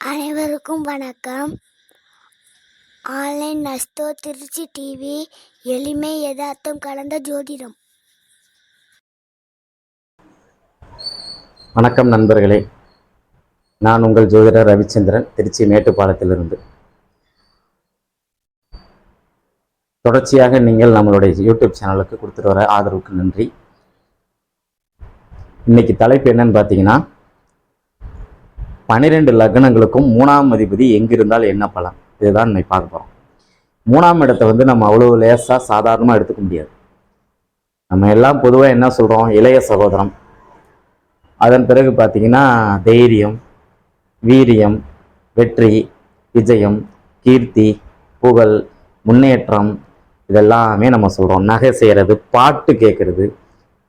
அனைவருக்கும் வணக்கம். Online நஸ்தோ Trichy TV எளிமை யதார்த்தம் கலந்த ஜோதிடம். வணக்கம் நண்பர்களே. நான் உங்கள் ஜோதிடர் ரவிச்சந்திரன் திருச்சி மேட்டுப்பாளையத்திலிருந்து. தொடர்ச்சியாக நீங்கள் நம்மளுடைய யூடியூப் சேனலுக்கு கொடுத்துட்டு வர ஆதரவுக்கு நன்றி. இன்னைக்கு தலைப்பு என்னன்னு பார்த்தீங்கன்னா பன்னிரெண்டு லக்னங்களுக்கும் மூணாம் அதிபதி எங்கிருந்தால் என்ன பலன்? இதுதான் இன்னைக்கு பார்க்க போகிறோம் மூணாம் இடத்தை வந்து நம்ம அவ்வளோ லேசாக சாதாரணமாக எடுத்துக்க முடியாது. நம்ம எல்லாம் பொதுவாக என்ன சொல்கிறோம் இளைய சகோதரம். அதன் பிறகு பார்த்தீங்கன்னா தைரியம் வீரியம் வெற்றி விஜயம் கீர்த்தி புகழ் முன்னேற்றம் இதெல்லாமே நம்ம சொல்கிறோம் நகை செய்கிறது பாட்டு கேட்குறது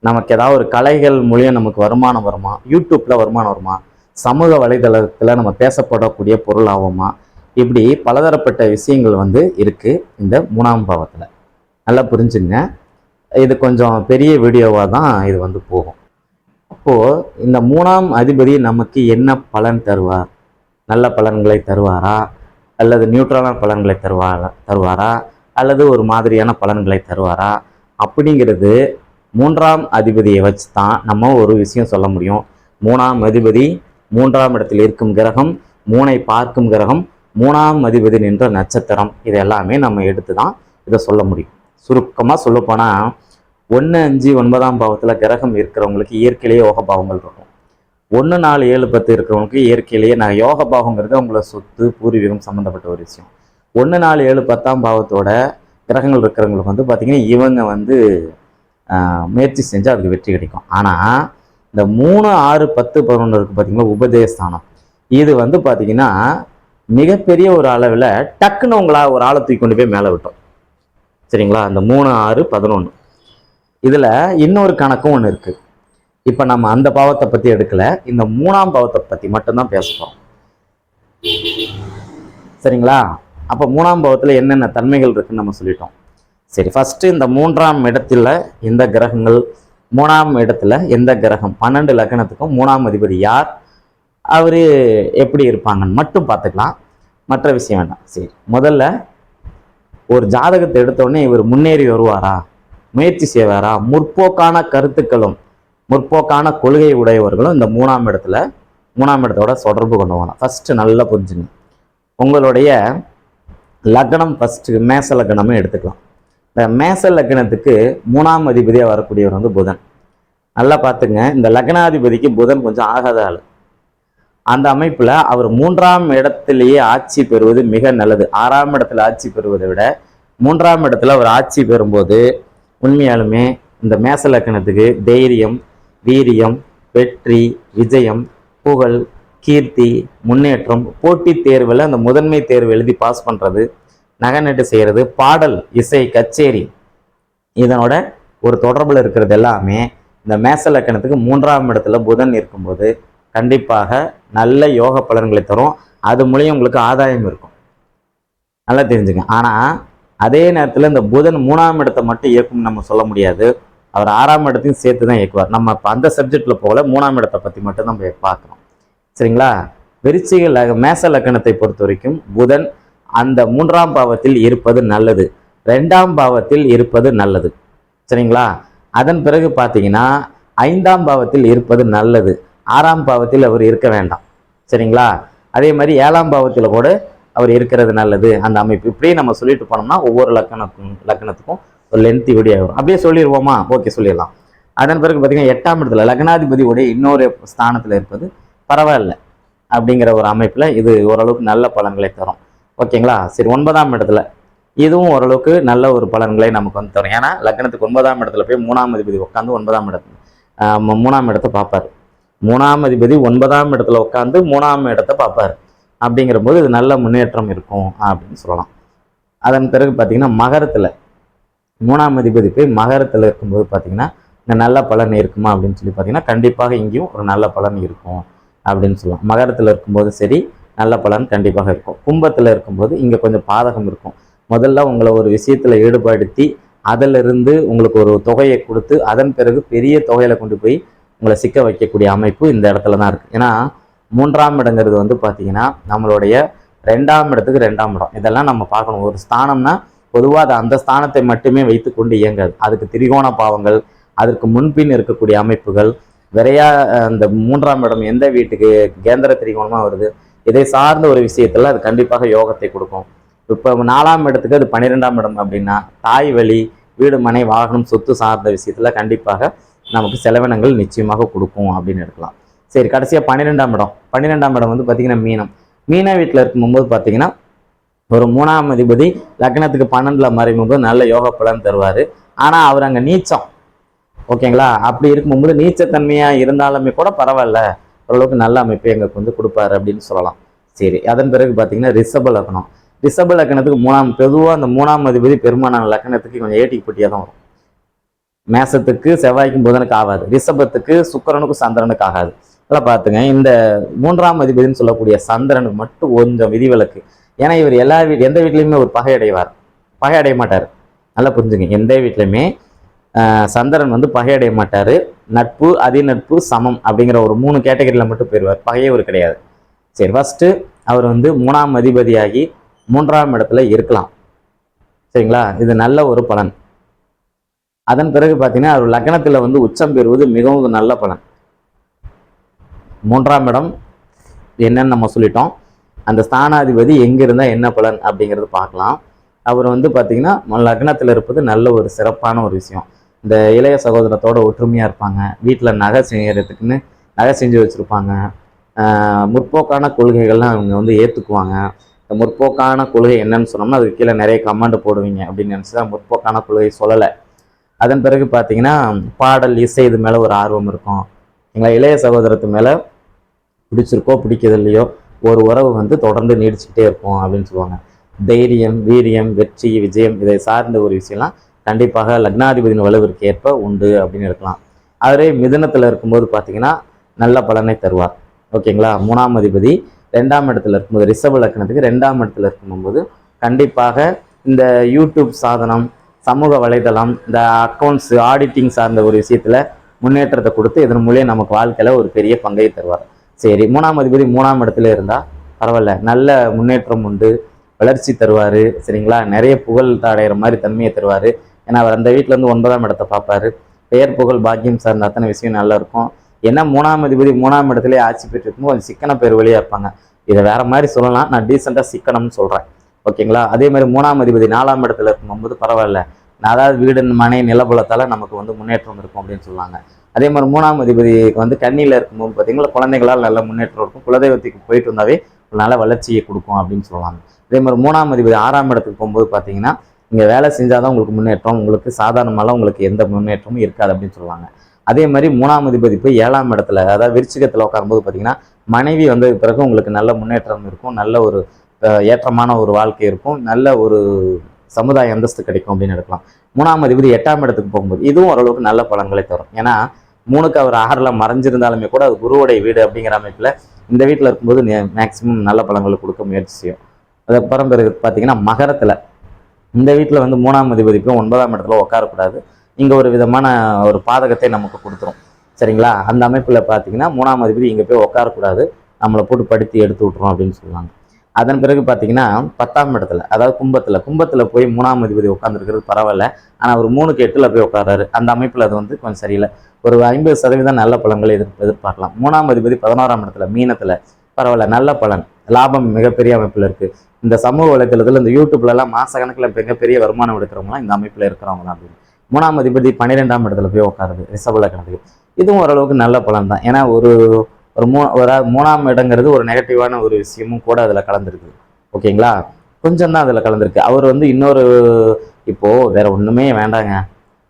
நமக்கு ஏதாவது ஒரு கலைகள் மூலியம் நமக்கு வருமானம் வருமா? யூடியூப்பில் வருமானம் வருமா? சமூக வலைதளத்தில் நம்ம பேசப்படக்கூடிய பொருளாகுமா? இப்படி பலதரப்பட்ட விஷயங்கள் வந்து இருக்குது இந்த மூணாம் பாவத்தில். நல்லா புரிஞ்சுங்க. இது கொஞ்சம் பெரிய வீடியோவாக தான் இது வந்து போகும். அப்போது இந்த மூணாம் அதிபதி நமக்கு என்ன பலன் தருவார்? நல்ல பலன்களை தருவாரா? அல்லது நியூட்ரலான பலன்களை தருவாரா தருவாரா? அல்லது ஒரு மாதிரியான பலன்களை தருவாரா? அப்படிங்கிறது மூன்றாம் அதிபதியை வச்சு தான் நம்ம ஒரு விஷயம் சொல்ல முடியும். மூணாம் அதிபதி மூன்றாம் இடத்தில் இருக்கும் கிரகம் மூனை பார்க்கும் கிரகம் மூணாம் அதிபதி நின்ற நட்சத்திரம். இது எல்லாமே நம்ம எடுத்து தான் இதை சொல்ல முடியும். சுருக்கமாக சொல்லப்போனால் ஒன்று அஞ்சு ஒன்பதாம் பாவத்தில் கிரகம் இருக்கிறவங்களுக்கு இயற்கையிலேயே யோக பாவங்கள் இருக்கும். ஒன்று நாலு ஏழு பத்து இருக்கிறவங்களுக்கு இயற்கையிலேயே நான் யோக பாவங்கிறது அவங்கள சொத்து பூர்வீகம் சம்மந்தப்பட்ட ஒரு விஷயம். ஒன்று நாலு ஏழு பத்தாம் பாவத்தோட கிரகங்கள் இருக்கிறவங்களுக்கு வந்து பார்த்திங்கன்னா இவங்க வந்து முயற்சி செஞ்சு அதுக்கு வெற்றி கிடைக்கும். ஆனால் இந்த மூணு ஆறு பத்து பதினொன்று இருக்குது பார்த்தீங்களா உபதேசஸ்தானம். இது வந்து பார்த்தீங்கன்னா மிகப்பெரிய ஒரு அளவில் டக்குன்னு உங்களா ஒரு ஆளை தூக்கி கொண்டு போய் மேலே விட்டோம். சரிங்களா? அந்த மூணு ஆறு பதினொன்று இதில் இன்னொரு கணக்கும் ஒன்று இருக்குது இப்போ நம்ம அந்த பாவத்தை பற்றி எடுக்கல. இந்த மூணாம் பாவத்தை பற்றி மட்டும்தான் பேசுகிறோம் சரிங்களா? அப்போ மூணாம் பாவத்தில் என்னென்ன தன்மைகள் இருக்குன்னு நம்ம சொல்லிட்டோம். சரி ஃபஸ்ட்டு இந்த மூன்றாம் இடத்துல இந்த கிரகங்கள் மூணாம் இடத்துல எந்த கிரகம்? பன்னெண்டு லக்னத்துக்கும் மூணாம் அதிபதி யார்? அவர் எப்படி இருப்பாங்கன்னு மட்டும் பார்த்துக்கலாம். மற்ற விஷயம் வேண்டாம். சரி முதல்ல ஒரு ஜாதகத்தை எடுத்தோடனே இவர் முன்னேறி வருவாரா? முயற்சி செய்வாரா? முற்போக்கான கருத்துக்களும் முற்போக்கான கொள்கை உடையவர்களும் இந்த மூணாம் இடத்துல மூணாம் இடத்தோட தொடர்பு கொண்டு வரலாம் ஃபஸ்ட்டு நல்லா புரிஞ்சுங்க. உங்களுடைய லக்னம் ஃபஸ்ட்டு மேச லக்னமே எடுத்துக்கலாம். இந்த மேச லக்னத்துக்கு மூணாம் அதிபதியாக வரக்கூடியவர் வந்து புதன். நல்லா பார்த்துங்க இந்த லக்னாதிபதிக்கு புதன் கொஞ்சம் ஆகாத ஆள். அந்த அமைப்பில் அவர் மூன்றாம் இடத்திலேயே ஆட்சி பெறுவது மிக நல்லது. ஆறாம் இடத்துல ஆட்சி பெறுவதை விட மூன்றாம் இடத்துல அவர் ஆட்சி பெறும்போது உண்மையாலுமே இந்த மேச லக்னத்துக்கு தைரியம் வீரியம் வெற்றி விஜயம் புகழ் கீர்த்தி முன்னேற்றம் போட்டித் தேர்வில் அந்த முதன்மை தேர்வு எழுதி பாஸ் பண்ணுறது நகைநட்டு செய்கிறது பாடல் இசை கச்சேரி இதனோட ஒரு தொடர்பில் இருக்கிறது எல்லாமே இந்த மேச லக்கணத்துக்கு மூன்றாம் இடத்துல புதன் இருக்கும்போது கண்டிப்பாக நல்ல யோக பலன்களை தரும். அது மூலியம் உங்களுக்கு ஆதாயம் இருக்கும். நல்லா தெரிஞ்சுங்க. ஆனால் அதே நேரத்தில் இந்த புதன் மூணாம் இடத்தை மட்டும் இயக்கும்னு நம்ம சொல்ல முடியாது. அவர் ஆறாம் இடத்தையும் சேர்த்து தான் இயக்குவார். நம்ம இப்போ அந்த சப்ஜெக்டில் போகல மூணாம் இடத்தை பற்றி மட்டும் நம்ம பார்க்குறோம் சரிங்களா? விருச்சிக மேச லக்கணத்தை பொறுத்த வரைக்கும் புதன் அந்த மூன்றாம் பாவத்தில் இருப்பது நல்லது. ரெண்டாம் பாவத்தில் இருப்பது நல்லது. சரிங்களா? அதன் பிறகு பார்த்தீங்கன்னா ஐந்தாம் பாவத்தில் இருப்பது நல்லது. ஆறாம் பாவத்தில் அவர் இருக்க வேண்டாம். சரிங்களா? அதே மாதிரி ஏழாம் பாவத்தில் கூட அவர் இருக்கிறது நல்லது. அந்த அமைப்பு. இப்படியே நம்ம சொல்லிட்டு போனோம்னா ஒவ்வொரு லக்கணத்துக்கும் லக்கணத்துக்கும் ஒரு லென்த்தி வீடியோ வரும். அப்படியே சொல்லிடுவோமா? ஓகே சொல்லிடலாம். அதன் பிறகு பார்த்தீங்கன்னா எட்டாம் இடத்துல லக்னாதிபதியுடைய இன்னொரு ஸ்தானத்தில் இருப்பது பரவாயில்ல. அப்படிங்கிற ஒரு அமைப்பில் இது ஓரளவுக்கு நல்ல பலன்களை தரும். ஓகேங்களா? சரி ஒன்பதாம் இடத்துல. இதுவும் ஓரளவுக்கு நல்ல ஒரு பலன்களை நமக்கு வந்து தரும். ஏன்னா லக்னத்துக்கு ஒன்பதாம் இடத்துல போய் மூணாம் அதிபதி உட்காந்து ஒன்பதாம் இடத்துல மூணாம் இடத்தை பார்ப்பார். மூணாம் அதிபதி ஒன்பதாம் இடத்துல உட்காந்து மூணாம் இடத்தை பார்ப்பார். அப்படிங்கிற போது இது நல்ல முன்னேற்றம் இருக்கும் அப்படின்னு சொல்லலாம். அதன் பிறகு பார்த்தீங்கன்னா மகரத்தில் மூணாம் அதிபதி போய் மகரத்தில் இருக்கும்போது பார்த்தீங்கன்னா இந்த நல்ல பலன் இருக்குமா அப்படின்னு சொல்லி பார்த்தீங்கன்னா கண்டிப்பாக இங்கேயும் ஒரு நல்ல பலன் இருக்கும் அப்படின்னு சொல்லலாம். மகரத்தில் இருக்கும்போது சரி நல்ல பலன் கண்டிப்பாக இருக்கும். கும்பத்தில் இருக்கும்போது இங்கே கொஞ்சம் பாதகம் இருக்கும். முதல்ல உங்களை ஒரு விஷயத்தில் ஈடுபடுத்தி அதிலிருந்து உங்களுக்கு ஒரு தொகையை கொடுத்து அதன் பிறகு பெரிய தொகையில கொண்டு போய் உங்களை சிக்க வைக்கக்கூடிய அமைப்பு இந்த இடத்துல தான் இருக்குது ஏன்னா மூன்றாம் இடங்கிறது வந்து பார்த்தீங்கன்னா நம்மளுடைய ரெண்டாம் இடத்துக்கு ரெண்டாம் இடம். இதெல்லாம் நம்ம பார்க்கணும். ஒரு ஸ்தானம்னா பொதுவாக அது அந்த ஸ்தானத்தை மட்டுமே வைத்து கொண்டு இயங்காது. அதுக்கு திரிகோண பாவங்கள் அதற்கு முன்பின் இருக்கக்கூடிய அமைப்புகள் விரையா அந்த மூன்றாம் இடம் எந்த வீட்டுக்கு கேந்திர திரிகோணமாக வருது? இதை சார்ந்த ஒரு விஷயத்தில் அது கண்டிப்பாக யோகத்தை கொடுக்கும். இப்போ நாலாம் இடத்துக்கு அது பன்னிரெண்டாம் இடம் அப்படின்னா தாய் வழி வீடு மனை வாகனம் சொத்து சார்ந்த விஷயத்துல கண்டிப்பாக நமக்கு செலவினங்கள் நிச்சயமாக கொடுக்கும் அப்படின்னு எடுக்கலாம். சரி கடைசியாக பன்னிரெண்டாம் இடம். பன்னிரெண்டாம் இடம் வந்து பார்த்திங்கன்னா மீனம். மீன வீட்டில் இருக்கும்போது பார்த்தீங்கன்னா ஒரு மூணாம் அதிபதி லக்னத்துக்கு பன்னெண்டுல மறையும்போது நல்ல யோக பலன் தருவார். ஆனால் அவர் அங்கே நீச்சம். ஓகேங்களா? அப்படி இருக்கும்போது நீச்சத்தன்மையாக இருந்தாலுமே கூட பரவாயில்ல. ஓரளவுக்கு நல்ல அமைப்பை எங்களுக்கு வந்து கொடுப்பாரு அப்படின்னு சொல்லலாம். சரி அதன் பிறகு பார்த்தீங்கன்னா ரிஷப லக்னம். ரிஷப லக்னத்துக்கு மூணாம் பொதுவாக அந்த மூணாம் அதிபதி பெருமானான லக்னத்துக்கு கொஞ்சம் ஏட்டிக்கு பட்டியாக தான் வரும். மேசத்துக்கு செவ்வாய்க்கும் புதனுக்கு ஆகாது. ரிஷபத்துக்கு சுக்கரனுக்கும் சந்திரனுக்கு ஆகாது. அதெல்லாம் பார்த்துங்க இந்த மூன்றாம் அதிபதினு சொல்லக்கூடிய சந்திரனுக்கு மட்டும் கொஞ்சம் விதிவிலக்கு. ஏன்னா இவர் எல்லா வீட் எந்த வீட்லேயுமே ஒரு பகை அடைவார் பகை அடைய மாட்டார். நல்லா புரிஞ்சுங்க எந்த வீட்லையுமே சந்திரன் வந்து பகையடைய மாட்டார். நட்பு அதிநட்பு சமம் அப்படிங்கிற ஒரு மூணு கேட்டகரியில் மட்டும் போயிடுவார். பகையே ஒரு கிடையாது. சரி ஃபஸ்ட்டு அவர் வந்து மூணாம் அதிபதியாகி மூன்றாம் இடத்துல இருக்கலாம். சரிங்களா? இது நல்ல ஒரு பலன். அதன் பிறகு பார்த்தீங்கன்னா அவர் லக்னத்தில் வந்து உச்சம் பெறுவது மிகவும் நல்ல பலன். மூன்றாம் இடம் என்னன்னு நம்ம சொல்லிட்டோம். அந்த ஸ்தானாதிபதி எங்கே இருந்தால் என்ன பலன் அப்படிங்கிறது பார்க்கலாம். அவர் வந்து பார்த்தீங்கன்னா லக்னத்தில் இருப்பது நல்ல ஒரு சிறப்பான ஒரு விஷயம். இந்த இளைய சகோதரத்தோட ஒற்றுமையாக இருப்பாங்க. வீட்டில் நகை செய்யறதுக்குன்னு நகை செஞ்சு வச்சுருப்பாங்க. முற்போக்கான கொள்கைகள்லாம் அவங்க வந்து ஏற்றுக்குவாங்க இந்த முற்போக்கான கொள்கை என்னன்னு சொன்னோம்னா அதுக்கு கீழே நிறைய கமெண்ட் போடுவீங்க அப்படின்னு நினச்சி தான் முற்போக்கான கொள்கை சொல்லலை. அதன் பிறகு பார்த்தீங்கன்னா பாடல் இசை இது மேலே ஒரு ஆர்வம் இருக்கும். எங்களை இளைய சகோதரத்து மேலே பிடிச்சிருக்கோ பிடிக்கிறது இல்லையோ ஒரு உறவு வந்து தொடர்ந்து நீடிச்சுக்கிட்டே இருக்கும் அப்படின்னு சொல்லுவாங்க. தைரியம் வீரியம் வெற்றி விஜயம் இதை சார்ந்த ஒரு விஷயம்லாம் கண்டிப்பாக லக்னாதிபதியின் வலுவிற்கு ஏற்ப உண்டு அப்படின்னு இருக்கலாம் அவரே மிதுனத்தில் இருக்கும்போது பார்த்தீங்கன்னா நல்ல பலனை தருவார். ஓகேங்களா? மூணாம் அதிபதி ரெண்டாம் இடத்துல இருக்கும்போது ரிஷப லக்னத்துக்கு ரெண்டாம் இடத்துல இருக்கும்போது கண்டிப்பாக இந்த யூடியூப் சாதனம் சமூக வலைதளம் இந்த அக்கௌண்ட்ஸு ஆடிட்டிங் சார்ந்த ஒரு விஷயத்தில் முன்னேற்றத்தை கொடுத்து இதன் மூலியம் நமக்கு வாழ்க்கையில் ஒரு பெரிய பங்கை தருவார். சரி மூணாம் அதிபதி மூணாம் இடத்துல இருந்தால் பரவாயில்ல. நல்ல முன்னேற்றம் உண்டு வளர்ச்சி தருவார். சரிங்களா? நிறைய புகழ் அடைகிற மாதிரி தன்மையை தருவார். ஏன்னா அவர் அந்த வீட்டில் இருந்து ஒன்பதாம் இடத்தை பார்ப்பாரு. பெயர் புகழ் பாக்கியம் சார்ந்த அத்தனை விஷயம் நல்லா இருக்கும் ஏன்னா மூணாம் அதிபதி மூணாம் இடத்துல ஆட்சி பெற்றிருக்கும் கொஞ்சம் சிக்கன பேர் வழியாக இருப்பாங்க. இதை வேற மாதிரி சொல்லலாம். நான் டீசெண்டாக சிக்கனம்னு சொல்கிறேன் ஓகேங்களா? அதே மாதிரி மூணாம் அதிபதி நாலாம் இடத்துல இருக்கும்போது பரவாயில்ல. நான் அதாவது வீடு மனை நிலபலத்தால் நமக்கு வந்து முன்னேற்றம் இருக்கும் அப்படின்னு சொல்லுவாங்க அதே மாதிரி மூணாம் அதிபதிக்கு வந்து கண்ணியில் இருக்கும்போது பார்த்தீங்கன்னா குழந்தைகளால் நல்ல முன்னேற்றம் இருக்கும். குலதெய்வத்துக்கு போயிட்டு வந்தாவே நல்ல வளர்ச்சியை கொடுக்கும் அப்படின்னு சொல்லுவாங்க. அதே மாதிரி மூணாம் அதிபதி ஆறாம் இடத்துக்கு போகும்போது பார்த்தீங்கன்னா இங்கே வேலை செஞ்சால் தான் உங்களுக்கு முன்னேற்றம் உங்களுக்கு சாதாரணமாலாம் உங்களுக்கு எந்த முன்னேற்றமும் இருக்காது அப்படின்னு சொல்லுவாங்க. அதே மாதிரி மூணாம் அதிபதி போய் ஏழாம் இடத்துல அதாவது விருச்சிகத்தில் உட்காரும்போது பார்த்தீங்கன்னா மனைவி வந்ததுக்கு பிறகு உங்களுக்கு நல்ல முன்னேற்றம் இருக்கும் நல்ல ஒரு ஏற்றமான ஒரு வாழ்க்கை இருக்கும் நல்ல ஒரு சமுதாய அந்தஸ்து கிடைக்கும் அப்படின்னு எடுக்கலாம். மூணாம் அதிபதி எட்டாம் இடத்துக்கு போகும்போது இதுவும் ஓரளவுக்கு நல்ல பலன்களை தரும். ஏன்னா மூணுக்கு அவர் ஆறில் மறைஞ்சிருந்தாலுமே கூட அது குருவுடைய வீடு அப்படிங்கிற அமைப்பில் இந்த வீட்டில் இருக்கும்போது மேக்சிமம் நல்ல பலன்களை கொடுக்க முயற்சி செய்யும். அதுக்கப்புறம் பிறகு பார்த்தீங்கன்னா மகரத்தில் இந்த வீட்டில் வந்து மூணாம் அதிபதிக்கும் போய் ஒன்பதாம் இடத்துல உட்காரக்கூடாது இங்கே ஒரு விதமான ஒரு பாதகத்தை நமக்கு கொடுத்துரும். சரிங்களா? அந்த அமைப்பில் பார்த்தீங்கன்னா மூணாம் அதிபதி இங்கே போய் உட்காரக்கூடாது நம்மளை போட்டு படுத்தி எடுத்து விட்றோம் அப்படின்னு சொல்லுவாங்க. அதன் பிறகு பார்த்தீங்கன்னா பத்தாம் இடத்துல அதாவது கும்பத்தில் கும்பத்தில் போய் மூணாம் அதிபதி உட்காந்துருக்கிறது பரவாயில்ல. ஆனால் அவர் மூணுக்கு எட்டில் போய் உட்காராரு அந்த அமைப்பில் அது வந்து கொஞ்சம் சரியில்லை. ஒரு ஐம்பது சதவீதம் நல்ல பலன்களை எதிர் எதிர்பார்க்கலாம். மூணாம் அதிபதி பதினோராம் இடத்துல மீனத்தில். பரவாயில்ல நல்ல பலன். லாபம் மிகப்பெரிய அமைப்பில் இருக்குது இந்த சமூக வலைத்தளத்தில் இந்த யூடியூப்லலாம் மாத கணக்கில் மிகப்பெரிய வருமானம் எடுக்கிறவங்களாம் இந்த அமைப்பில் இருக்கிறவங்க தான் அப்படின்னு. மூணாம் அதிபதி பன்னிரெண்டாம் இடத்துல போய் உட்காருது ரிஷப கணக்கு இதுவும் ஓரளவுக்கு நல்ல பலன் தான் ஏன்னா ஒரு ஒரு மூ ஒரு மூணாம் இடங்கிறது ஒரு நெகட்டிவான ஒரு விஷயமும் கூட அதில் கலந்துருக்கு ஓகேங்களா? கொஞ்சம் தான் அதில் கலந்துருக்கு. அவர் வந்து இன்னொரு இப்போது வேற ஒன்றுமே வேண்டாங்க.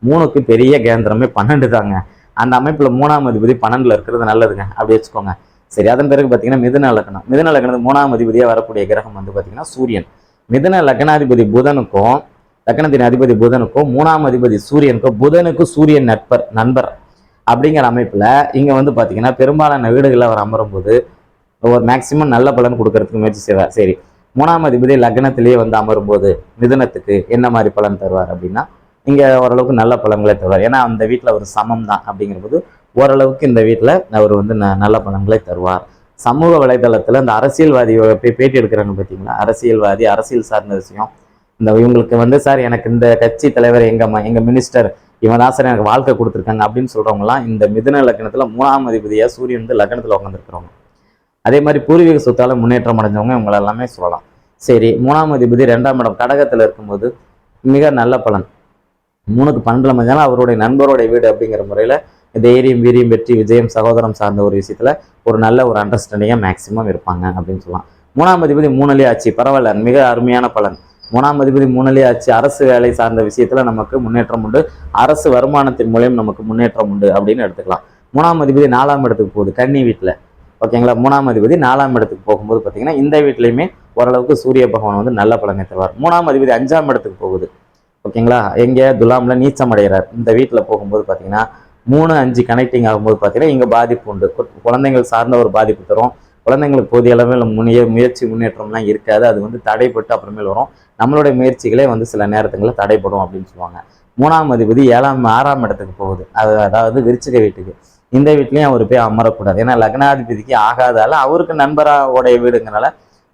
மூணுக்கு பெரிய கேந்திரமே பன்னெண்டு தாங்க அந்த அமைப்பில் மூணாம் அதிபதி பன்னெண்டில் இருக்கிறது நல்லதுங்க. அப்படி வச்சுக்கோங்க. சரி அதன் பிறகு பார்த்தீங்கன்னா மிதுன லக்னம். மிதுன லக்னத்துக்கு மூணாம் அதிபதியாக வரக்கூடிய கிரகம் வந்து பார்த்தீங்கன்னா சூரியன். மிதுன லக்னாதிபதி புதனுக்கும் லக்னத்தின் அதிபதி புதனுக்கும் மூணாம் அதிபதி சூரியனுக்கும் புதனுக்கு சூரியன் நட்பர் நண்பர் அப்படிங்கிற அமைப்பில் இங்கே வந்து பார்த்தீங்கன்னா பெரும்பாலான வீடுகளில் அவர் அமரும்போது ஒரு மேக்சிமம் நல்ல பலன் கொடுக்கறதுக்கு முயற்சி செய்வார். சரி மூணாம் அதிபதி லக்னத்திலேயே வந்து அமரும்போது மிதுனத்துக்கு என்ன மாதிரி பலன் தருவார் அப்படின்னா இங்கே ஓரளவுக்கு நல்ல பலன்களை தருவார். ஏன்னா அந்த வீட்டில் ஒரு சமம் தான் அப்படிங்கிறபோது ஓரளவுக்கு இந்த வீட்டில் அவர் வந்து ந நல்ல பலன்களை தருவார். சமூக வலைதளத்தில் இந்த அரசியல்வாதி பேட்டி எடுக்கிறாங்க பார்த்தீங்களா அரசியல்வாதி அரசியல் சார்ந்த விஷயம். இந்த இவங்களுக்கு வந்து சார் எனக்கு இந்த கட்சி தலைவர் எங்கள் எங்கள் மினிஸ்டர் இவன் தான் சார் எனக்கு வாழ்க்கை கொடுத்துருக்காங்க அப்படின்னு சொல்கிறவங்களாம் இந்த மிதுன லக்னத்தில் மூணாம் அதிபதியாக சூரியன் வந்து லக்னத்தில் உட்காந்துருக்கிறவங்க அதே மாதிரி பூர்வீக சொத்தால் முன்னேற்றம் அடைஞ்சவங்க இவங்களை எல்லாமே சொல்லலாம். சரி மூணாம் அதிபதி ரெண்டாம் இடம் கடகத்தில் இருக்கும்போது மிக நல்ல பலன். மூணுக்கு பன்னெண்டுல மதியம் அவருடைய நண்பருடைய வீடு அப்படிங்கிற முறையில் தைரியம் வீரியம் வெற்றி விஜயம் சகோதரம் சார்ந்த ஒரு விஷயத்துல ஒரு நல்ல ஒரு அண்டர்ஸ்டாண்டிங்காக மேக்சிமம் இருப்பாங்க அப்படின்னு சொல்லலாம். மூணாம் அதிபதி மூணுலேயே ஆச்சு பரவாயில்ல மிக அருமையான பலன். மூணாம் அதிபதி மூணுலேயே ஆச்சு அரசு வேலை சார்ந்த விஷயத்துல நமக்கு முன்னேற்றம் உண்டு. அரசு வருமானத்தின் மூலியம் நமக்கு முன்னேற்றம் உண்டு அப்படின்னு எடுத்துக்கலாம். மூணாம் அதிபதி நாலாம் இடத்துக்கு போகுது கன்னி வீட்டில் ஓகேங்களா மூணாம் அதிபதி நாலாம் இடத்துக்கு போகும்போது பார்த்தீங்கன்னா இந்த வீட்லையுமே ஓரளவுக்கு சூரிய பகவான் வந்து நல்ல பலனை தருவார். மூணாம் அதிபதி அஞ்சாம் இடத்துக்கு போகுது. ஓகேங்களா எங்கே? துலாமில் நீச்சம் அடைகிறார். இந்த வீட்டில் போகும்போது பார்த்தீங்கன்னா மூணு அஞ்சு கனெக்டிங் ஆகும்போது பார்த்தீங்கன்னா இங்கே பாதிப்பு உண்டு. குழந்தைகள் சார்ந்த ஒரு பாதிப்பு தரும். குழந்தைங்களுக்கு போதிய அளவில் முனைய முயற்சி முன்னேற்றம்லாம் இருக்காது. அது வந்து தடைப்பட்டு அப்புறமேல் வரும். நம்மளுடைய முயற்சிகளே வந்து சில நேரத்துங்களில் தடைப்படும் அப்படின்னு சொல்லுவாங்க. மூணாம் அதிபதி ஏழாம் ஆறாம் இடத்துக்கு போகுது. அது அதாவது விருச்சிக வீட்டுக்கு. இந்த வீட்லேயும் அவர் போய் அமரக்கூடாது. ஏன்னா லக்னாதிபதிக்கு ஆகாதால அவருக்கு நண்பராவுடைய வீடுங்கிறனால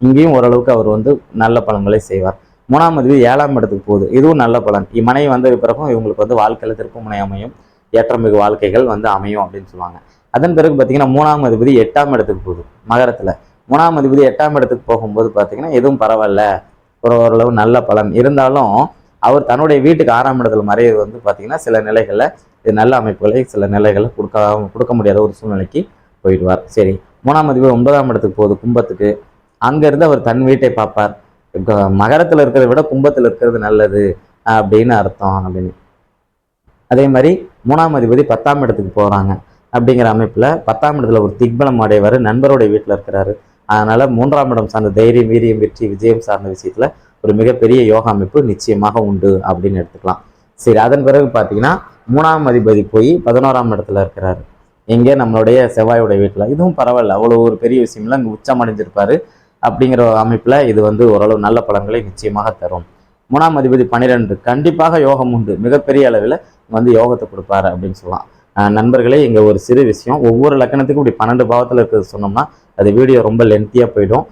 இங்கேயும் ஓரளவுக்கு அவர் வந்து நல்ல பலன்களை செய்வார். மூணாம் அதிபதி ஏழாம் இடத்துக்கு போகுது. இதுவும் நல்ல பலன். இம்மனை வந்த பிறகும் இவங்களுக்கு வந்து வாழ்க்கையில் திருப்புமுனை அமையும். ஏற்றமிகு வாழ்க்கைகள் வந்து அமையும் அப்படின்னு சொல்லுவாங்க. அதன் பிறகு பார்த்தீங்கன்னா மூணாம் அதிபதி எட்டாம் இடத்துக்கு போகுது மகரத்தில். மூணாம் அதிபதி எட்டாம் இடத்துக்கு போகும்போது பார்த்தீங்கன்னா எதுவும் பரவாயில்ல. ஒரு ஓரளவு நல்ல பலன். இருந்தாலும் அவர் தன்னுடைய வீட்டுக்கு ஆறாம் இடத்துல மறையிறது வந்து பார்த்தீங்கன்னா சில நிலைகளில் இது நல்ல அமைப்புகளை சில நிலைகளை கொடுக்க கொடுக்க முடியாத ஒரு சூழ்நிலைக்கு போயிடுவார். சரி மூணாம் அதிபதி ஒன்பதாம் இடத்துக்கு போகுது கும்பத்துக்கு. அங்கேருந்து அவர் தன் வீட்டை பார்ப்பார். இப்போ மகரத்தில் இருக்கிறத விட கும்பத்தில் இருக்கிறது நல்லது அப்படின்னு அர்த்தம் அப்படின்னு. அதே மாதிரி மூணாம் அதிபதி பத்தாம் இடத்துக்கு போகிறாங்க அப்படிங்கிற அமைப்பில் பத்தாம் இடத்துல ஒரு திக்பலம் அடைவார் நண்பருடைய வீட்டில் இருக்கிறாரு. அதனால மூன்றாம் இடம் சார்ந்த தைரியம் வீரியம் வெற்றி விஜயம் சார்ந்த விஷயத்தில் ஒரு மிகப்பெரிய யோகா அமைப்பு நிச்சயமாக உண்டு அப்படின்னு எடுத்துக்கலாம். சரி அதன் பிறகு பார்த்தீங்கன்னா மூணாம் அதிபதி போய் பதினோராம் இடத்துல இருக்கிறாரு. எங்கே நம்மளுடைய செவ்வாயோட வீட்டில். இதுவும் பரவாயில்ல அவ்வளோ ஒரு பெரிய விஷயம்லாம் இங்கே உச்சம் அடைஞ்சிருப்பாரு. அப்படிங்கிற ஒரு அமைப்பில் இது வந்து ஓரளவு நல்ல பலன்களை நிச்சயமாக தரும். மூணாம் அதிபதி பன்னிரெண்டு கண்டிப்பாக யோகம் உண்டு. மிகப்பெரிய அளவில் வந்து யோகத்தை கொடுப்பாரு அப்படின்னு சொல்லலாம். நண்பர்களே இங்கே ஒரு சிறு விஷயம். ஒவ்வொரு லக்கணத்துக்கும் இப்படி பன்னெண்டு பாவத்தில் இருக்கிறது சொன்னோம்னா அது வீடியோ ரொம்ப லென்த்தியாக போயிடும்.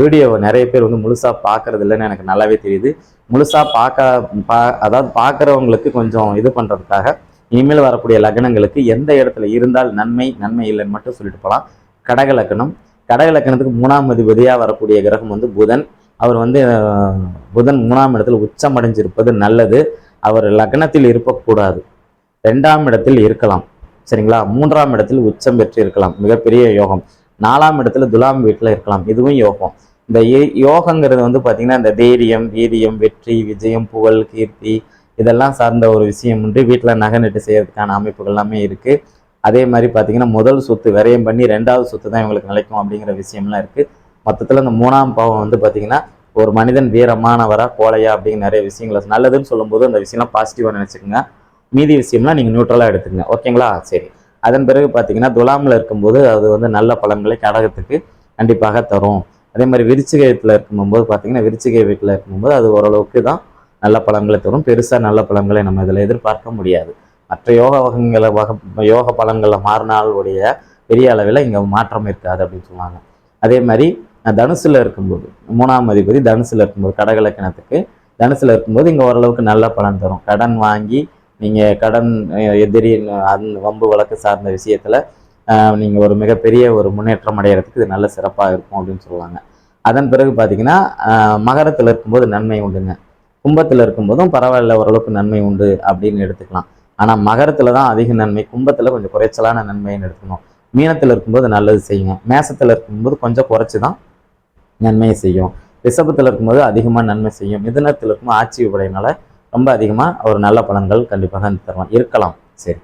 வீடியோவை நிறைய பேர் வந்து முழுசாக பார்க்கறது இல்லைன்னு எனக்கு நல்லாவே தெரியுது. முழுசாக பார்க்க பா அதாவது பார்க்குறவங்களுக்கு கொஞ்சம் இது பண்ணுறதுக்காக இனிமேல் வரக்கூடிய லக்னங்களுக்கு எந்த இடத்துல இருந்தால் நன்மை நன்மை இல்லைன்னு மட்டும் சொல்லிட்டு போகலாம் கடக லக்னம் கடக லக்னத்துக்கு மூணாம் அதிபதியாக வரக்கூடிய கிரகம் வந்து புதன். அவர் வந்து புதன் மூணாம் இடத்துல உச்சமடைஞ்சிருப்பது நல்லது. அவர் லக்னத்தில் இருக்கக்கூடாது ரெண்டாம் இடத்தில் இருக்கலாம். சரிங்களா? மூன்றாம் இடத்தில் உச்சம் பெற்று இருக்கலாம். மிகப்பெரிய யோகம். நாலாம் இடத்துல துலாம் வீட்டில் இருக்கலாம். இதுவும் யோகம். இந்த யோகங்கிறது வந்து பார்த்தீங்கன்னா இந்த தைரியம் வீரியம் வெற்றி விஜயம் புகழ் கீர்த்தி இதெல்லாம் சார்ந்த ஒரு விஷயம் உண்டு. வீட்டில் நகை நட்டு செய்கிறதுக்கான அமைப்புகள் எல்லாமே இருக்குது அதே மாதிரி பார்த்திங்கன்னா முதல் சொத்து விரயம் பண்ணி ரெண்டாவது சொத்து தான் இவங்களுக்கு நிலைக்கும் அப்படிங்கிற விஷயம்லாம் இருக்குது மொத்தத்தில் இந்த மூணாம் பாவம் வந்து பார்த்தீங்கன்னா ஒரு மனிதன் வீரமானவரா கோழையா அப்படிங்கிற நிறைய விஷயங்களை நல்லதுன்னு சொல்லும்போது அந்த விஷயம்லாம் பாசிட்டிவாக நினச்சிக்கோங்க. மீதி விஷயம்லாம் நீங்கள் நியூட்ரலாக எடுத்துக்கங்க. ஓகேங்களா சரி. அதன் பிறகு பார்த்தீங்கன்னா துலாமில் இருக்கும்போது அது வந்து நல்ல பலன்களை கடகத்துக்கு கண்டிப்பாக தரும். அதே மாதிரி விருச்சிகத்தில் இருக்கும்போது பார்த்தீங்கன்னா விருச்சிகை வீட்டில் இருக்கும்போது அது ஓரளவுக்கு தான் நல்ல பலன்களை தரும். பெருசாக நல்ல பலன்களை நம்ம இதில் எதிர்பார்க்க முடியாது. மற்ற யோக வகங்களை வக யோக பலன்களில் மாறினாலுடைய பெரிய அளவில் இங்கே மாற்றம் இருக்காது அப்படின்னு சொல்லுவாங்க. அதே மாதிரி தனுசில் இருக்கும்போது மூணாம் அதிபதி தனுசில் இருக்கும்போது கடகலக்கணத்துக்கு தனுசில் இருக்கும்போது இங்கே ஓரளவுக்கு நல்ல பலன் தரும். கடன் வாங்கி நீங்கள் கடன் எதிரி அந்த வம்பு வழக்கு சார்ந்த விஷயத்தில் நீங்கள் ஒரு மிகப்பெரிய ஒரு முன்னேற்றம் அடைகிறதுக்கு இது நல்ல சிறப்பாக இருக்கும் அப்படின்னு சொல்லுவாங்க. அதன் பிறகு பார்த்தீங்கன்னா மகரத்தில் இருக்கும்போது நன்மை உண்டுங்க. கும்பத்தில் இருக்கும்போதும் பரவாயில்ல ஓரளவுக்கு நன்மை உண்டு அப்படின்னு எடுத்துக்கலாம். ஆனால் மகரத்தில் தான் அதிக நன்மை கும்பத்தில் கொஞ்சம் குறைச்சலான நன்மைன்னு எடுத்துக்கணும். மீனத்தில் இருக்கும்போது நல்லது செய்யுங்க. மேசத்தில் இருக்கும்போது கொஞ்சம் குறைச்சி தான் நன்மையை செய்யும். ரிஷபத்தில் இருக்கும்போது அதிகமாக நன்மை செய்யும். மிதுனத்தில் இருக்கும்போது ஆட்சி உடையனால ரொம்ப அதிகமாக ஒரு நல்ல பலன்கள் கண்டிப்பாக தருவான். இருக்கலாம். சரி.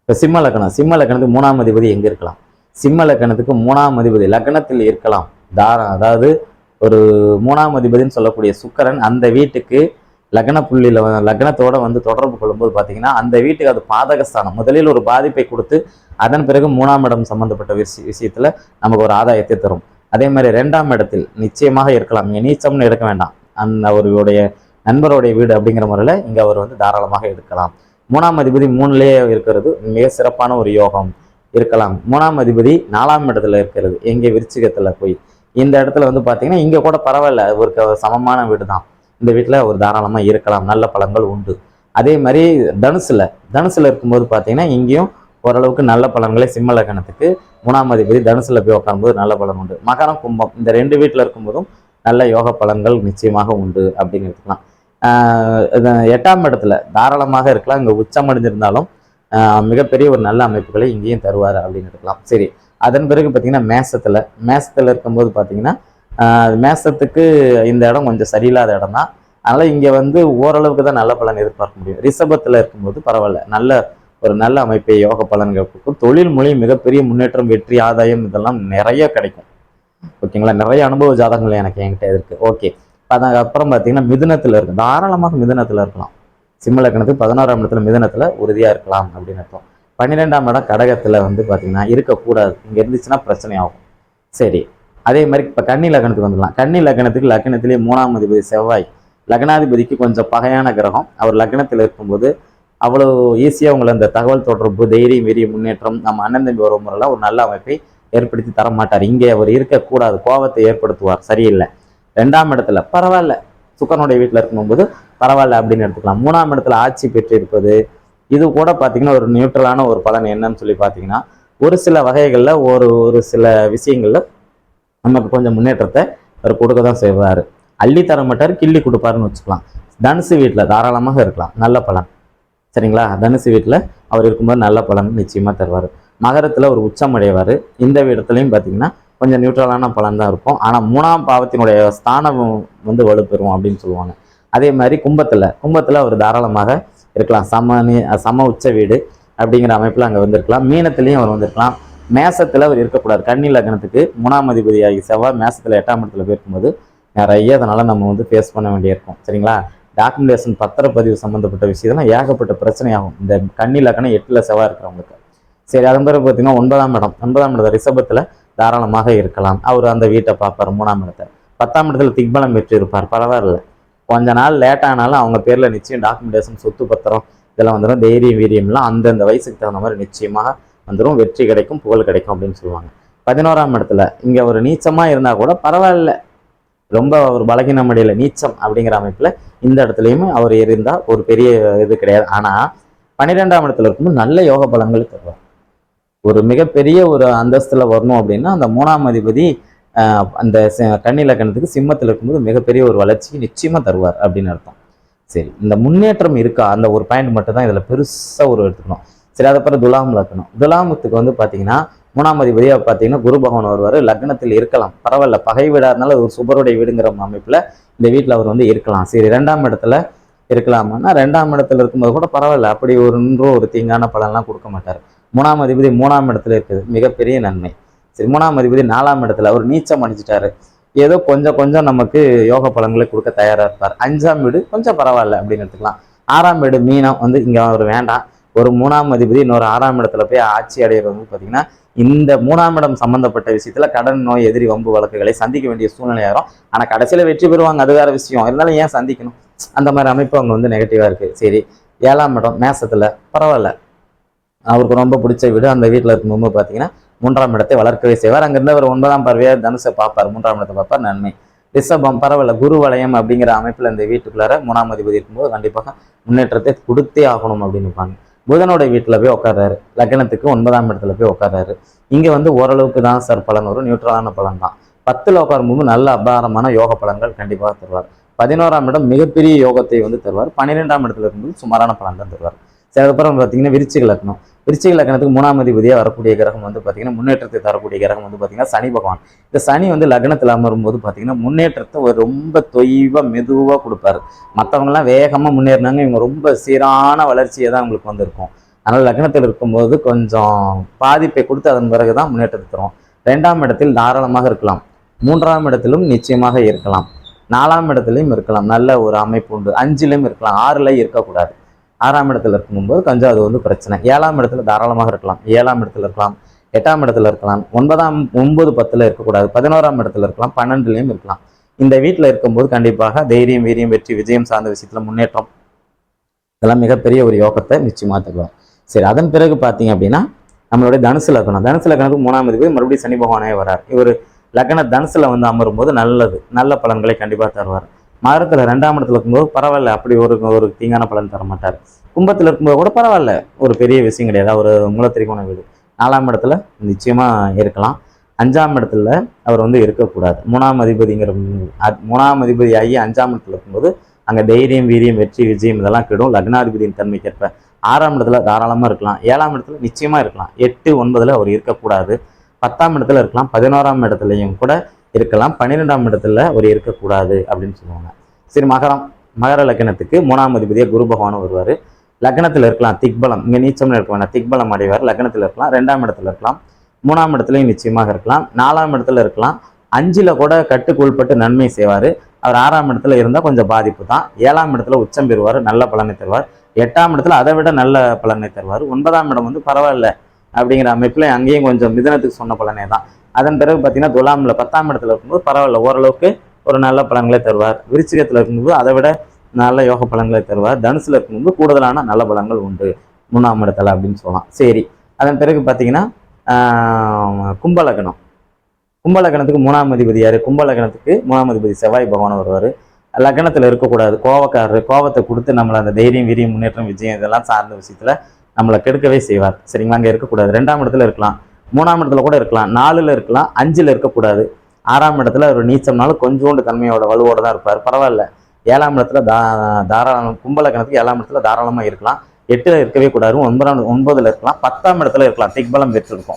இப்போ சிம்ம லக்கணம் சிம்ம லக்கணத்துக்கு மூணாம் அதிபதி எங்கே இருக்கலாம்? சிம்ம லக்கணத்துக்கு மூணாம் அதிபதி லக்னத்தில் இருக்கலாம். தாரம் அதாவது ஒரு மூணாம் அதிபதின்னு சொல்லக்கூடிய சுக்கரன் அந்த வீட்டுக்கு லக்ன புள்ளியில் லக்னத்தோட வந்து தொடர்பு கொள்ளும்போது பார்த்தீங்கன்னா அந்த வீட்டுக்கு அது பாதகஸ்தானம். முதலில் ஒரு பாதிப்பை கொடுத்து அதன் பிறகு மூணாம் இடம் சம்மந்தப்பட்ட விஷய விஷயத்தில் நமக்கு ஒரு ஆதாயத்தை தரும். அதே மாதிரி ரெண்டாம் இடத்தில் நிச்சயமாக இருக்கலாம். நீங்கள் நீச்சம்னு எடுக்க வேண்டாம். அந்த அவருடைய நண்பருடைய வீடு அப்படிங்கிற முறையில் இங்கே அவர் வந்து தாராளமாக எடுக்கலாம். மூணாம் அதிபதி மூணுலேயே இருக்கிறது மிக சிறப்பான ஒரு யோகம் இருக்கலாம். மூணாம் அதிபதி நாலாம் இடத்துல இருக்கிறது. எங்கே? விருச்சிகத்தில் போய். இந்த இடத்துல வந்து பார்த்தீங்கன்னா இங்கே கூட பரவாயில்ல. ஒரு சமமான வீடு தான் இந்த வீட்டில் ஒரு தாராளமாக இருக்கலாம். நல்ல பழங்கள் உண்டு. அதே மாதிரி தனுசில் தனுசில் இருக்கும்போது பார்த்தீங்கன்னா இங்கேயும் ஓரளவுக்கு நல்ல பலன்களை சிம்மலகணத்துக்கு மூணாம் அதிபதி தனுசுல போய் உட்காரும்போது நல்ல பலன் உண்டு. மகரம் கும்பம் இந்த ரெண்டு வீட்டில் இருக்கும்போதும் நல்ல யோக பலன்கள் நிச்சயமாக உண்டு அப்படின்னு எடுத்துக்கலாம். எட்டாம் இடத்துல தாராளமாக இருக்கலாம். இங்கே உச்சம் அடைஞ்சிருந்தாலும் மிகப்பெரிய ஒரு நல்ல அமைப்புகளை இங்கேயும் தருவார் அப்படின்னு எடுக்கலாம் சரி அதன் பிறகு பார்த்தீங்கன்னா மேசத்தில் மேசத்தில் இருக்கும்போது பார்த்தீங்கன்னா மேசத்துக்கு இந்த இடம் கொஞ்சம் சரியில்லாத இடம் தான் அதனால் இங்கே வந்து ஓரளவுக்கு தான் நல்ல பலன் எதிர்பார்க்க முடியும். ரிஷபத்தில் இருக்கும்போது பரவாயில்ல. நல்ல ஒரு நல்ல அமைப்பை யோக பலன்கள் கொடுக்கும். தொழில் மொழி மிகப்பெரிய முன்னேற்றம் வெற்றி ஆதாயம் இதெல்லாம் நிறைய கிடைக்கும். ஓகேங்களா? நிறைய அனுபவ ஜாதகங்கள் எனக்கு என்கிட்ட இருக்கு. ஓகே. அதுக்கப்புறம் பார்த்தீங்கன்னா மிதுனத்தில் இருக்கு. தாராளமாக மிதுனத்தில் இருக்கலாம். சிம்மலக்கணத்துக்கு பதினாறாம் இடத்துல மிதனத்தில் உறுதியாக இருக்கலாம் அப்படின்னு அர்த்தம். பன்னிரெண்டாம் இடம் கடகத்தில் வந்து பார்த்தீங்கன்னா இருக்கக்கூடாது. இங்கே இருந்துச்சுன்னா பிரச்சனை ஆகும் சரி. அதே மாதிரி இப்போ கன்னி லக்னத்துக்கு வந்துடலாம். கன்னி லக்னத்துக்கு லக்னத்திலே மூணாம் அதிபதி செவ்வாய். லக்னாதிபதிக்கு கொஞ்சம் பகையான கிரகம். அவர் லக்னத்தில் இருக்கும்போது அவ்வளோ ஈஸியாக உங்களை இந்த தகவல் தொடர்பு தைரியம் வெறிய முன்னேற்றம் நம்ம அண்ணன் தம்பி உறவு முறையில் ஒரு நல்ல அமைப்பை ஏற்படுத்தி தர மாட்டார். இங்கே அவர் இருக்கக்கூடாது கோபத்தை ஏற்படுத்துவார். சரியில்லை. ரெண்டாம் இடத்துல பரவாயில்ல. சுக்கரனுடைய வீட்டில் இருக்கும்போது பரவாயில்ல அப்படின்னு எடுத்துக்கலாம். மூணாம் இடத்துல ஆட்சி பெற்றிருப்பது இது கூட பார்த்தீங்கன்னா ஒரு நியூட்ரலான ஒரு பலன் என்னன்னு சொல்லி பார்த்தீங்கன்னா ஒரு சில வகைகளில் ஒரு ஒரு சில விஷயங்களில் நமக்கு கொஞ்சம் முன்னேற்றத்தை அவர் கொடுக்க தான் செய்வார். அள்ளி தர மாட்டார் கிள்ளி கொடுப்பாருன்னு வச்சுக்கலாம். தனுசு வீட்டில் தாராளமாக இருக்கலாம். நல்ல பலன். சரிங்களா? தனுசு வீட்டில் அவர் இருக்கும்போது நல்ல பலன் நிச்சயமாக தருவார். மகரத்தில் ஒரு உச்சம் அடைவார் இந்த இடத்துலையும் பார்த்தீங்கன்னா கொஞ்சம் நியூட்ரலான பலன் தான் இருக்கும். ஆனால் மூணாம் பாவத்தினுடைய ஸ்தானம் வந்து வலுப்பெறும் அப்படின்னு சொல்லுவாங்க. அதே மாதிரி கும்பத்தில் கும்பத்தில் அவர் தாராளமாக இருக்கலாம். சம சம உச்ச வீடு அப்படிங்கிற அமைப்பில் அங்கே வந்திருக்கலாம். மீனத்துலேயும் அவர் வந்திருக்கலாம். மேசத்தில் அவர் இருக்கக்கூடாது. கன்னி லக்னத்துக்கு மூணாம் அதிபதியாகி செவ்வாய் மேசத்தில் எட்டாம் இடத்துல போயிருக்கும்போது நிறைய அதனால் நம்ம வந்து ஃபேஸ் பண்ண வேண்டியிருக்கும். சரிங்களா? டாக்குமெண்டேஷன் பத்திரப்பதிவு சம்மந்தப்பட்ட விஷயத்தெல்லாம் ஏகப்பட்ட பிரச்சனையாகும். இந்த கண்ணி லக்கணம் எட்டில் செவ்வாய் இருக்கிறவங்களுக்கு. சரி அதன் பிறகு பார்த்தீங்கன்னா ஒன்பதாம் இடம். ஒன்பதாம் இடத்த ரிஷபத்தில் தாராளமாக இருக்கலாம். அவர் அந்த வீட்டை பார்ப்பார் மூணாம் இடத்தை. பத்தாம் இடத்துல திக்பலம் பெற்று இருப்பார். பரவாயில்ல. கொஞ்ச நாள் லேட் ஆனாலும் அவங்க பேரில் நிச்சயம் டாக்குமெண்டேஷன் சொத்து பத்திரம் இதெல்லாம் வந்துடும் தைரியம் வீரியம்லாம் அந்தந்த வயசுக்கு தகுந்த மாதிரி நிச்சயமாக வந்துடும் வெற்றி கிடைக்கும் புகழ் கிடைக்கும் அப்படின்னு சொல்லுவாங்க. பதினோராம் இடத்துல இங்கே ஒரு நீச்சமாக இருந்தால் கூட பரவாயில்ல. ரொம்ப ஒரு பலகீனம் அடையில நீச்சம் அப்படிங்கிற அமைப்பில் இந்த இடத்துலையுமே அவர் இருந்தால் ஒரு பெரிய இது கிடையாது. ஆனால் பன்னிரெண்டாம் இடத்துல இருக்கும்போது நல்ல யோக பலங்கள் தருவார். ஒரு மிகப்பெரிய ஒரு அந்தஸ்துல வரணும் அப்படின்னா அந்த மூணாம் அதிபதி ஆஹ், அந்த கண்ணிலக்கணத்துக்கு கன்னி சிம்மத்தில் இருக்கும்போது மிகப்பெரிய ஒரு வளர்ச்சி நிச்சயமா தருவார் அப்படின்னு அர்த்தம். சரி இந்த முன்னேற்றம் இருக்கா? அந்த ஒரு பாயிண்ட் மட்டும் தான் இதில் பெருசாக ஒரு எடுத்துக்கணும். சரி அதுக்கப்புறம் துலாம் லக்கணம் துலாமத்துக்கு வந்து பார்த்தீங்கன்னா மூணாம் அதிபதியாக பார்த்தீங்கன்னா குரு பகவான் வருவார். லக்னத்தில் இருக்கலாம். பரவாயில்ல. பகை வீடாக இருந்தாலும் ஒரு சுபருடைய வீடுங்கிற அமைப்பில் இந்த வீட்டில் அவர் வந்து இருக்கலாம். சரி ரெண்டாம் இடத்துல இருக்கலாமான்னா ரெண்டாம் இடத்துல இருக்கும்போது கூட பரவாயில்ல. அப்படி ஒரு ஒன்றும் ஒரு தீங்கான பலன்லாம் கொடுக்க மாட்டார். மூணாம் அதிபதி மூணாம் இடத்துல இருக்குது. மிகப்பெரிய நன்மை. சரி மூணாம் அதிபதி நாலாம் இடத்துல அவர் நீச்சம் அடிச்சிட்டாரு ஏதோ கொஞ்சம் கொஞ்சம் நமக்கு யோக பலன்களை கொடுக்க தயாராக இருப்பார். அஞ்சாம் வீடு கொஞ்சம் பரவாயில்ல அப்படின்னு எடுத்துக்கலாம். ஆறாம் வீடு மீனம் வந்து இங்கே அவர் வேண்டாம். ஒரு மூணாம் அதிபதி இன்னொரு ஆறாம் இடத்துல போய் ஆட்சி அடைகிறது வந்து பார்த்தீங்கன்னா இந்த மூணாம் இடம் சம்பந்தப்பட்ட விஷயத்துல கடன் நோய் எதிரி வம்பு வழக்குகளை சந்திக்க வேண்டிய சூழ்நிலை ஆயிரும் ஆனா கடைசியில வெற்றி பெறுவாங்க. அது வேற விஷயம். இருந்தாலும் ஏன் சந்திக்கணும்? அந்த மாதிரி அமைப்பு அவங்க வந்து நெகட்டிவா இருக்கு. சரி ஏழாம் இடம் மேசத்துல பரவாயில்ல. அவருக்கு ரொம்ப பிடிச்ச வீடு. அந்த வீட்டில் இருக்கும்போது பார்த்தீங்கன்னா மூன்றாம் இடத்தை வளர்க்கவே செய்வார். அங்கிருந்து அவர் ஒன்பதாம் பார்வையா தனுசை பார்ப்பார். மூன்றாம் இடத்தை பார்ப்பார். நன்மை. ரிஷபம் பரவாயில்ல. குரு வலயம் அப்படிங்கிற அமைப்பில் இந்த வீட்டுக்குள்ளார மூணாம் அதிபதி இருக்கும்போது கண்டிப்பாக முன்னேற்றத்தை கொடுத்தே ஆகணும் அப்படின்னு இருப்பாங்க. புதனோட வீட்டில் போய் உட்கார்றாரு லக்னத்துக்கு ஒன்பதாம் இடத்துல போய் உட்கார்றாரு இங்கே வந்து ஓரளவுக்கு தான் சார் பலன் வரும். நியூட்ரலான பலன் தான். பத்தில் உட்காரும்போது நல்ல அபாரமான யோக பலன்கள் கண்டிப்பாக தருவார். பதினோராம் இடம் மிகப்பெரிய யோகத்தை வந்து தருவார். பன்னிரெண்டாம் இடத்துல இருக்கும்போது சுமாரான பலன் தான் தருவார். அதுக்கப்புறம் பார்த்தீங்கன்னா விருச்சிக லக்னம். விருச்சிக லக்னத்துக்கு மூணாம் அதிபதியாக வரக்கூடிய கிரகம் வந்து பார்த்தீங்கன்னா முன்னேற்றத்தை தரக்கூடிய கிரகம் வந்து பார்த்தீங்கன்னா சனி பகவான். இந்த சனி வந்து லக்னத்தில் அமரும்போது பார்த்தீங்கன்னா முன்னேற்றத்தை ஒரு ரொம்ப தொய்வாக மெதுவாக கொடுப்பாரு. மற்றவங்கலாம் வேகமாக முன்னேறினாங்க. இவங்க ரொம்ப சீரான வளர்ச்சியை தான் உங்களுக்கு வந்திருக்கும். அதனால் லக்னத்தில் இருக்கும்போது கொஞ்சம் பாதிப்பை கொடுத்து அதன் பிறகு தான் முன்னேற்றத்தை தரும். ரெண்டாம் இடத்தில் தாராளமாக இருக்கலாம். மூன்றாம் இடத்திலும் நிச்சயமாக இருக்கலாம். நாலாம் இடத்துலையும் இருக்கலாம். நல்ல ஒரு அமைப்பு உண்டு. அஞ்சுலையும் இருக்கலாம். ஆறுல இருக்கக்கூடாது. ஆறாம் இடத்துல இருக்கும்போது கொஞ்சம் அது வந்து பிரச்சனை. ஏழாம் இடத்துல தாராளமாக இருக்கலாம். ஏழாம் இடத்துல இருக்கலாம். எட்டாம் இடத்துல இருக்கலாம். ஒன்பதாம் ஒன்பது பத்தில் இருக்கக்கூடாது. பதினோராம் இடத்துல இருக்கலாம். பன்னெண்டுலேயும் இருக்கலாம். இந்த வீட்டில் இருக்கும்போது கண்டிப்பாக தைரியம் வீரியம் வெற்றி விஜயம் சார்ந்த விஷயத்தில் முன்னேற்றம். இதெல்லாம் மிகப்பெரிய ஒரு யோகத்தை நிச்சயமாக தருவார். சரி அதன் பிறகு பார்த்தீங்க அப்படின்னா நம்மளுடைய தனுசு லக்னம். தனுசு லக்னத்துக்கு மூணாம் தேதி மறுபடியும் சனி பகவானே வரார் இவர் லக்ன தனுசில் வந்து அமரும் போது நல்லது. நல்ல பலன்களை கண்டிப்பாக தருவார். மகரத்தில் ரெண்டாம் இடத்துல இருக்கும்போது பரவாயில்ல அப்படி ஒரு ஒரு தீங்கான பலன் தர மாட்டார் கும்பத்தில் இருக்கும்போது கூட பரவாயில்ல ஒரு பெரிய விஷயம் கிடையாது. ஒரு மூலத்திரிகோண வீடு. நாலாம் இடத்துல நிச்சயமாக இருக்கலாம். அஞ்சாம் இடத்துல அவர் வந்து இருக்கக்கூடாது. மூணாம் அதிபதிங்கிற மூணாம் அதிபதி ஆகி அஞ்சாம் இடத்துல இருக்கும்போது அங்கே தைரியம் வீரியம் வெற்றி விஜயம் இதெல்லாம் கெடும். லக்னாதிபதியின் தன்மைக்கேற்ப ஆறாம் இடத்துல தாராளமாக இருக்கலாம். ஏழாம் இடத்துல நிச்சயமாக இருக்கலாம். எட்டு ஒன்பதில் அவர் இருக்கக்கூடாது. பத்தாம் இடத்துல இருக்கலாம். பதினோராம் இடத்துலையும் கூட இருக்கலாம். பன்னிரெண்டாம் இடத்துல அவர் இருக்கக்கூடாது அப்படின்னு சொல்லுவாங்க. சரி மகரம் மகர லக்னத்துக்கு மூணாம் அதிபதியாக குரு பகவானும் வருவார். லக்னத்தில் இருக்கலாம் திக்பலம் இங்கே நீச்சம்னு இருக்க வேண்டாம் திக்பலம் அடைவார் லக்னத்தில் இருக்கலாம் ரெண்டாம் இடத்துல இருக்கலாம் மூணாம் இடத்துலையும் நிச்சயமாக இருக்கலாம். நாலாம் இடத்துல இருக்கலாம். அஞ்சில் கூட கட்டுக்குள்பட்டு நன்மை செய்வார். அவர் ஆறாம் இடத்துல இருந்தால் கொஞ்சம் பாதிப்பு தான். ஏழாம் இடத்துல உச்சம் பெறுவார் நல்ல பலனை தருவார். எட்டாம் இடத்துல அதை விட நல்ல பலனை தருவார். ஒன்பதாம் இடம் வந்து பரவாயில்ல அப்படிங்கிற அமைப்பில் அங்கேயும் கொஞ்சம் மிதனத்துக்கு சொன்ன பலனே தான். அதன் பிறகு பார்த்தீங்கன்னா துலாமில் பத்தாம் இடத்துல இருக்கும்போது பரவாயில்ல ஓரளவுக்கு ஒரு நல்ல பலன்களை தருவார். விருச்சிகத்தில் இருக்கும்போது அதை விட நல்ல யோக பலன்களை தருவார். தனுசில் இருக்கும்போது கூடுதலான நல்ல பலன்கள் உண்டு. மூணாம் இடத்துல அப்படின்னு சொல்லலாம். சரி அதன் பிறகு பார்த்தீங்கன்னா கும்பலகணம் கும்பலக்னம். கும்பலக்கணத்துக்கு மூணாம் அதிபதி யார்? கும்பலக்கணத்துக்கு மூணாம் அதிபதி செவ்வாய் பகவான் வருவார். லக்னத்தில் இருக்கக்கூடாது. கோவக்காரர் கோவத்தை கொடுத்து நம்மளை அந்த தைரியம் வீரியம் முன்னேற்றம் விஜயம் இதெல்லாம் சார்ந்த விஷயத்தில் நம்மளை கெடுக்கவே செய்வார். சரிங்களா? அங்கே இருக்கக்கூடாது. ரெண்டாம் இடத்துல இருக்கலாம். மூணாம் இடத்துல கூட இருக்கலாம் நாலுல இருக்கலாம் அஞ்சில் இருக்கக்கூடாது. ஆறாம் இடத்துல ஒரு நீச்சம்னாலும் கொஞ்சோண்டு தன்மையோட வலுவோட தான் இருப்பார். பரவாயில்ல. ஏழாம் இடத்துல தா தாராளம் கும்பலக்கணத்துக்கு ஏழாம் இடத்துல தாராளமாக இருக்கலாம். எட்டில் இருக்கவே கூடாது. ஒன்பதாம் ஒன்பதில் இருக்கலாம். பத்தாம் இடத்துல இருக்கலாம். திக்பலம் பெற்றிருக்கும்.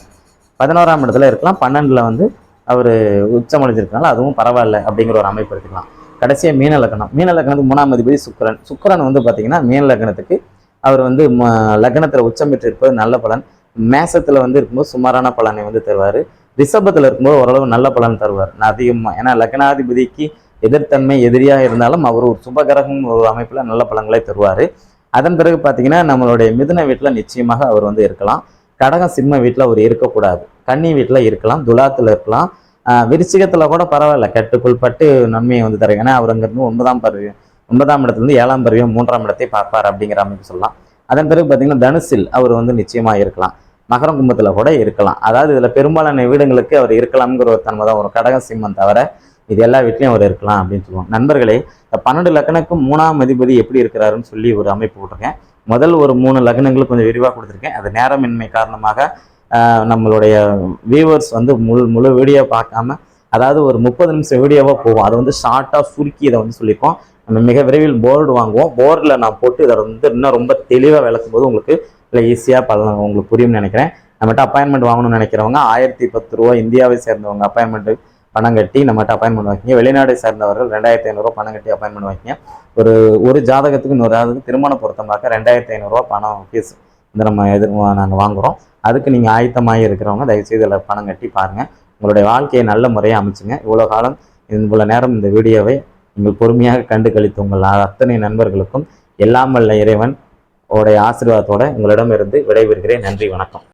பதினோராம் இடத்துல இருக்கலாம். பன்னெண்டில் வந்து அவர் உச்சமடைஞ்சிருக்கனால அதுவும் பரவாயில்ல அப்படிங்கிற ஒரு அமைப்பு எடுத்துக்கலாம். கடைசியாக மீன லக்னம் மீன லக்னத்துக்கு மூணாம் அதிபதி சுக்கரன். சுக்கரன் வந்து பார்த்திங்கன்னா மீன லக்னத்துக்கு அவர் வந்து ம- லக்னத்துல உச்சம் பெற்றிருப்பது நல்ல பலன். மேசத்தில் வந்து இருக்கும்போது சுமாரான பலனை வந்து தருவார். ரிஷபத்தில் இருக்கும்போது ஓரளவு நல்ல பலன் தருவார். நான் அதிகமாக ஏன்னா லக்னாதிபதிக்கு எதிர்த்தன்மை எதிரியாக இருந்தாலும் அவர் ஒரு சுபகிரகம் ஒரு அமைப்பில் நல்ல பலன்களை தருவார். அதன் பிறகு பார்த்தீங்கன்னா நம்மளுடைய மிதுன வீட்டில் நிச்சயமாக அவர் வந்து இருக்கலாம். கடகம் சிம்ம வீட்டில் அவர் இருக்கக்கூடாது. கன்னி வீட்டில் இருக்கலாம் துலாத்தில் இருக்கலாம். விருச்சிகத்தில் கூட பரவாயில்ல. கட்டுக்குள் பட்டு நன்மையை வந்து தரும். ஏன்னா அவர் அங்கேருந்து ஒன்பதாம் பருவம் ஒன்பதாம் இடத்துலேருந்து ஏழாம் பருவம் மூன்றாம் இடத்தை பார்ப்பார் அப்படிங்கிற அமைப்பு சொல்லலாம். அதன் பிறகு பார்த்தீங்கன்னா தனுசில் அவர் வந்து நிச்சயமாக இருக்கலாம். மகரம் கும்பத்தில் கூட இருக்கலாம். அதாவது இதில் பெரும்பாலான வீடுங்களுக்கு அவர் இருக்கலாம்ங்கிற ஒரு தன்மை தான் வரும் கடகம் சிம்மம் தவிர இது எல்லா வீட்லையும் அவர் இருக்கலாம் அப்படின்னு சொல்லுவாங்க. நண்பர்களே இந்த பன்னெண்டு லக்னக்கும் மூணாம் அதிபதி எப்படி இருக்கிறாருன்னு சொல்லி ஒரு அமைப்பு போட்டிருக்கேன். முதல் ஒரு மூணு லக்னங்களுக்கு கொஞ்சம் விரிவாக கொடுத்துருக்கேன். அது நேரமின்மை காரணமாக நம்மளுடைய வியூவர்ஸ் வந்து முழு முழு வீடியோ பார்க்காம அதாவது ஒரு முப்பது நிமிஷம் வீடியோவாக போகும் அதை வந்து ஷார்ட்டாக சுருக்கி இதை வந்து சொல்லியிருக்கோம். நம்ம மிக விரைவில் போர்டு வாங்குவோம். போர்டில் நான் போட்டு இதை வந்து இன்னும் ரொம்ப தெளிவாக விளக்கும் போது உங்களுக்கு இல்லை ஈஸியாக பல உங்களுக்கு புரியும்னு நினைக்கிறேன். நம்மகிட்ட அப்பாயின்மெண்ட் வாங்கணும்னு நினைக்கிறவங்க ஆயிரத்தி பத்து ரூபா இந்தியாவை சேர்ந்தவங்க அப்பாயின்மெண்ட் பணம் கட்டி நம்மகிட்ட அப்பாயின்மெண்ட் வாங்கிங்க. வெளிநாடு சேர்ந்தவர்கள் ரெண்டாயிரத்தி ஐநூறுரூவா பணம் கட்டி அப்பாயின்மெண்ட் வாங்கிங்க. ஒரு ஒரு ஜாதகத்துக்கு இன்னொரு ஜாதகத்துக்கு திருமண பொருத்தமாக ரெண்டாயிரத்தி ஐநூறுரூவா பணம் ஃபீஸ் இந்த நம்ம எதிர் நாங்கள் வாங்குகிறோம் அதுக்கு நீங்கள் ஆயத்தமாக இருக்கிறவங்க தயவுசெய்து இதில் பணம் கட்டி பாருங்கள் உங்களுடைய வாழ்க்கையை நல்ல முறையாக அமைச்சுங்க. இவ்வளோ காலம் இவ்வளோ நேரம் இந்த வீடியோவை நீங்கள் பொறுமையாக கண்டு கழித்த உங்கள் அத்தனை நண்பர்களுக்கும் எல்லாம் வல்ல இறைவன் உடைய ஆசீர்வாதத்தோட உங்களிடமிருந்து விடைபெறுகிறேன். நன்றி வணக்கம்.